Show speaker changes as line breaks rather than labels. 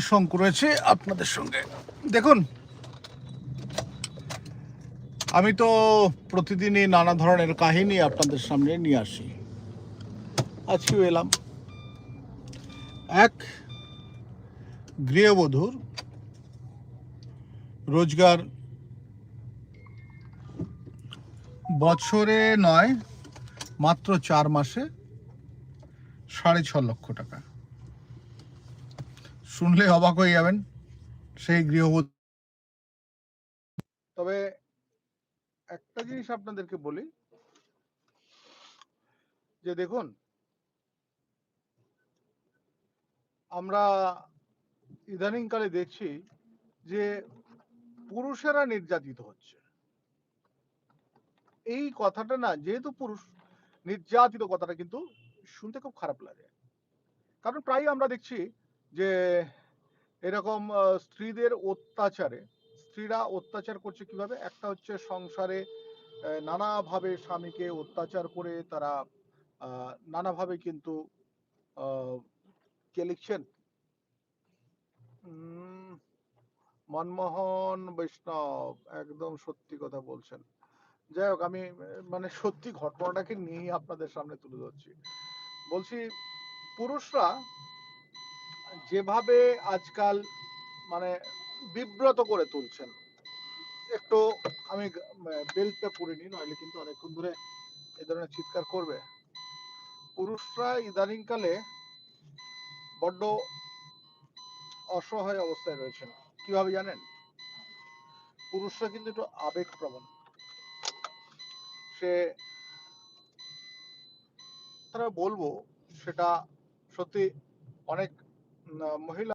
শঙ্কু রয়েছে আপনাদের সঙ্গে। দেখুন, আমি তো প্রতিদিনই নানা ধরনের কাহিনী আপনাদের সামনে নিয়ে আসি। আজকেও এলাম। এক গৃহবধূর রোজগার বছরে নয়, মাত্র চার মাসে সাড়ে ছ লক্ষ টাকা। শুনলে অবাক হয়ে যাবেন, সেই গৃহবধূ। তবে একটা জিনিস আপনাদেরকে বলি, যে দেখুন, আমরা ইদানিংকালে দেখছি যে পুরুষেরা নির্যাতিত হচ্ছে। এই কথাটা না, যেহেতু পুরুষ, নির্যাতিত কথাটা কিন্তু শুনতে খুব খারাপ লাগে। কারণ প্রায় আমরা দেখছি যে এরকম স্ত্রীদের অত্যাচারে, স্ত্রীরা অত্যাচার করছে কীভাবে? একটা হচ্ছে সংসারে নানাভাবে স্বামীকে অত্যাচার করে তারা নানাভাবে কিন্তু কে লিখছেন? মনমোহন বৈষ্ণব, একদম সত্যি কথা বলছেন। যাই হোক, আমি মানে সত্যি ঘটনাটাকে নিয়েই আপনাদের সামনে তুলে ধরছি। বলছি, পুরুষরা যেভাবে আজকাল মানে বিব্রত করে তুলছেন, একটু আমি বেল্টটা পরে নিই, নইলে কিন্তু অনেকক্ষণ ধরে এই ধরনের চিৎকার করবে। পুরুষরা ইদানিংকালে বড্ড অসহায় অবস্থায় রয়েছেন। কীভাবে জানেন? পুরুষরা কিন্তু একটু আবেগ প্রবণ সে তারা বলব সেটা সত্যি অনেক महिला